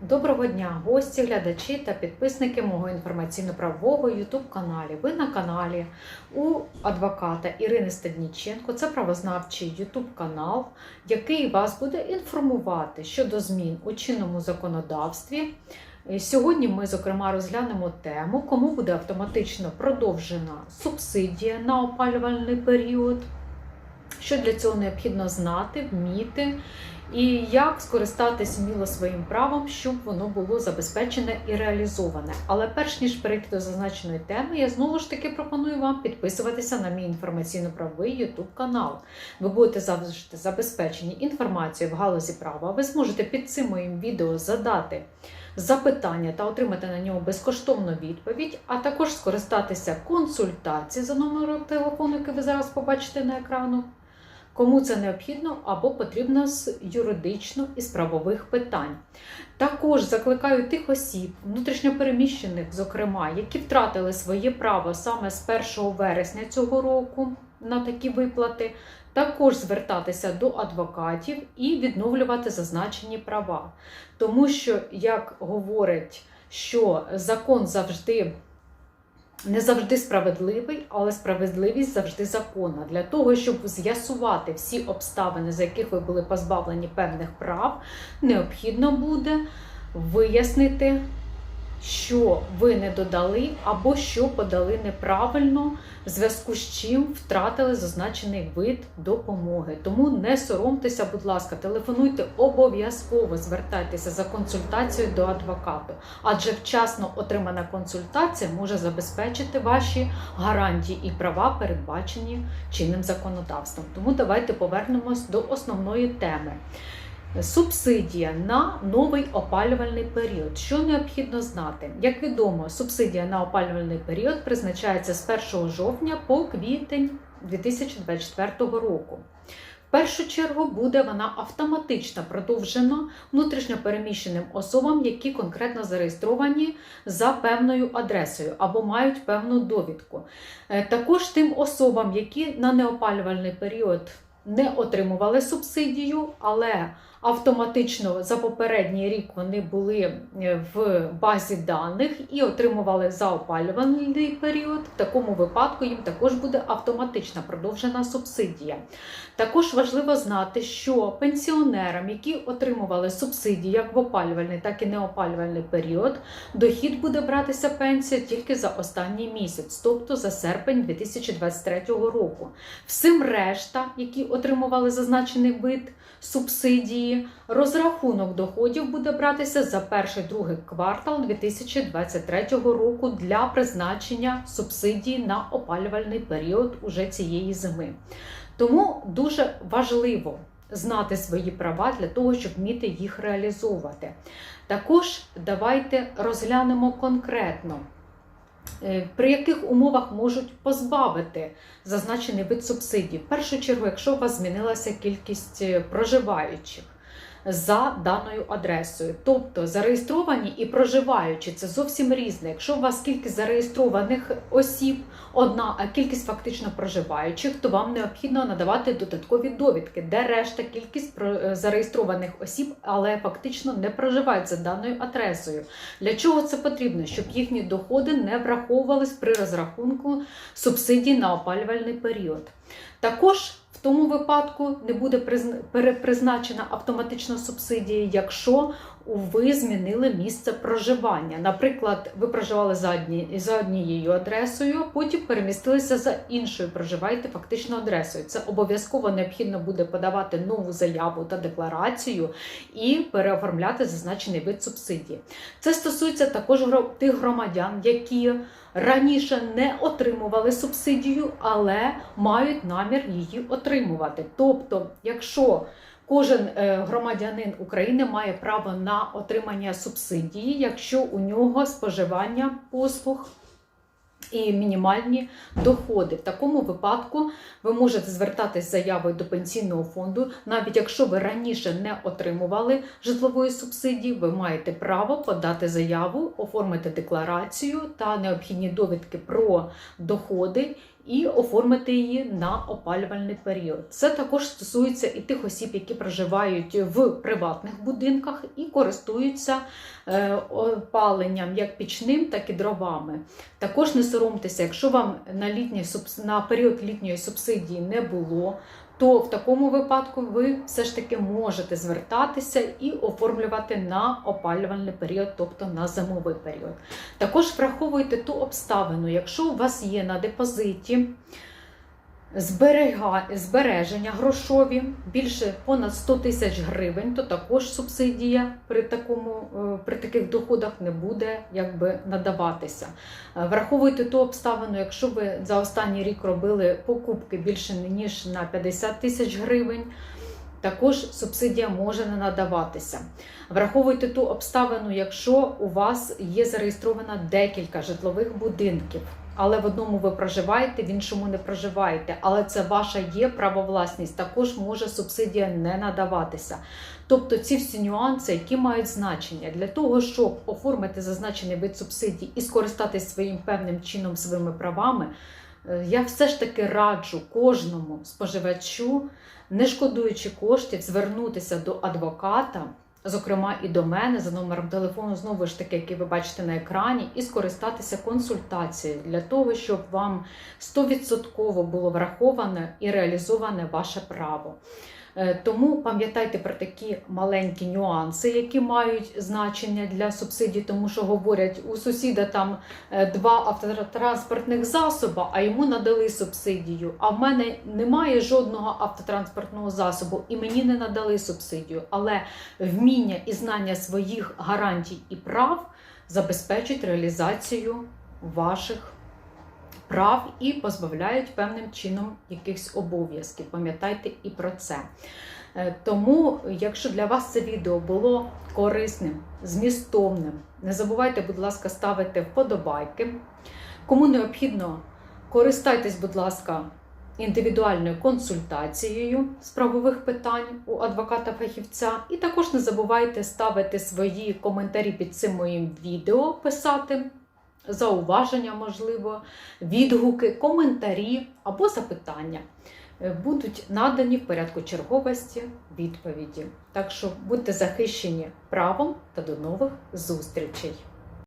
Доброго дня, гості, глядачі та підписники мого інформаційно-правового YouTube каналі. Ви на каналі у адвоката Ірини Стадніченко. Це правознавчий YouTube канал, який вас буде інформувати щодо змін у чинному законодавстві. Сьогодні ми, зокрема, розглянемо тему, кому буде автоматично продовжена субсидія на опалювальний період. Що для цього необхідно знати, вміти, і як скористатись вміло своїм правом, щоб воно було забезпечене і реалізоване. Але перш ніж перейти до зазначеної теми, я знову ж таки пропоную вам підписуватися на мій інформаційно-правовий YouTube канал. Ви будете завжди забезпечені інформацією в галузі права. Ви зможете під цим моїм відео задати запитання та отримати на нього безкоштовну відповідь, а також скористатися консультацією за номером телефону, який ви зараз побачите на екрану. Кому це необхідно або потрібно з юридично і з правових питань. Також закликаю тих осіб, внутрішньопереміщених, зокрема, які втратили своє право саме з 1 вересня цього року на такі виплати, також звертатися до адвокатів і відновлювати зазначені права. Тому що, як говорить, що закон завжди не завжди справедливий, але справедливість завжди законна. Для того, щоб з'ясувати всі обставини, за яких ви були позбавлені певних прав, необхідно буде вияснити, що ви не додали або що подали неправильно, в зв'язку з чим втратили зазначений вид допомоги. Тому не соромтеся, будь ласка, телефонуйте обов'язково, звертайтеся за консультацією до адвоката, адже вчасно отримана консультація може забезпечити ваші гарантії і права, передбачені чинним законодавством. Тому давайте повернемось до основної теми. Субсидія на новий опалювальний період. Що необхідно знати? Як відомо, субсидія на опалювальний період призначається з 1 жовтня по квітень 2024 року. В першу чергу буде вона автоматично продовжена внутрішньопереміщеним особам, які конкретно зареєстровані за певною адресою або мають певну довідку. Е, Також тим особам, які на неопалювальний період не отримували субсидію, але автоматично за попередній рік вони були е, в базі даних і отримували за опалювальний період. В такому випадку їм також буде автоматично продовжена субсидія. Також важливо знати, що пенсіонерам, які отримували субсидії як в опалювальний, так і неопалювальний період, дохід буде братися пенсія тільки за останній місяць, тобто за серпень 2023 року. Всім решта, які отримували зазначений вид субсидії, розрахунок доходів буде братися за перший другий квартал 2023 року для призначення субсидії на опалювальний період уже цієї зими. Тому дуже важливо знати свої права для того, щоб вміти їх реалізовувати. Також давайте розглянемо конкретно. е, При яких умовах можуть позбавити зазначений вид субсидій? В першу чергу, якщо у вас змінилася кількість е, проживаючих за даною адресою, тобто зареєстровані і проживаючі, це зовсім різне. Якщо у вас кількість зареєстрованих осіб одна, а кількість фактично проживаючих, то вам необхідно надавати додаткові довідки, де решта кількість е, зареєстрованих осіб, але фактично не проживають за даною адресою. Для чого це потрібно? Щоб їхні доходи не враховувались при розрахунку субсидій на опалювальний період. Також тому випадку не буде призн- перепризначена автоматична субсидія, якщо ви змінили місце проживання. Наприклад, ви проживали за, одні, за однією адресою, потім перемістилися за іншою, проживаєте фактично адресою. Це обов'язково необхідно буде подавати нову заяву та декларацію і переоформляти зазначений вид субсидії. Це стосується також тих громадян, які раніше не отримували субсидію, але мають намір її отримувати. Тобто, якщо Кожен е, громадянин України має право на отримання субсидії, якщо у нього споживання послуг і мінімальні доходи. В такому випадку ви можете звертатись з заявою до пенсійного фонду, навіть якщо ви раніше не отримували житлової субсидії, ви маєте право подати заяву, оформити декларацію та необхідні довідки про доходи і оформити її на опалювальний період. Це також стосується і тих осіб, які проживають в приватних будинках і користуються е, опаленням як пічним, так і дровами. Також не соромтеся, якщо вам на, літній, на період літньої субсидії не було, то в такому випадку ви все ж таки можете звертатися і оформлювати на опалювальний період, тобто на зимовий період. Також враховуйте ту обставину, якщо у вас є на депозиті збереження грошові більше понад 100 тисяч гривень, то також субсидія при, такому, е, при таких доходах не буде якби надаватися. Е, Враховуйте ту обставину, якщо ви за останній рік робили покупки більше ніж на 50 тисяч гривень. Також субсидія може не надаватися. Враховуйте ту обставину, якщо у вас є зареєстровано декілька житлових будинків, але в одному ви проживаєте, в іншому не проживаєте. Але це ваша є правовласність. Також може субсидія не надаватися. Тобто ці всі нюанси, які мають значення для того, щоб оформити зазначений вид субсидій і скористатись своїм певним чином своїми правами. е, Я все ж таки раджу кожному споживачу, не шкодуючи коштів, звернутися до адвоката, зокрема і до мене за номером телефону, знову ж таки, який ви бачите на екрані, і скористатися консультацією для того, щоб вам 100% було враховане і реалізоване ваше право. Е, Тому пам'ятайте про такі маленькі нюанси, які мають значення для субсидій, тому що говорять, у сусіда там е, два автотранспортних засоби, а йому надали субсидію. А в мене немає жодного автотранспортного засобу, і мені не надали субсидію. Але вміння і знання своїх гарантій і прав забезпечить реалізацію ваших прав і позбавляють певним чином якихось обов'язків. Пам'ятайте і про це. Е, Тому, якщо для вас це відео було корисним, змістовним, не забувайте, будь ласка, ставити вподобайки. Кому необхідно, користайтесь, будь ласка, індивідуальною консультацією з правових питань у адвоката-фахівця. І також не забувайте ставити свої коментарі під цим моїм відео, писати зауваження, можливо, відгуки, коментарі або запитання. Е, Будуть надані в порядку черговості відповіді. Так що будьте захищені правом та до нових зустрічей!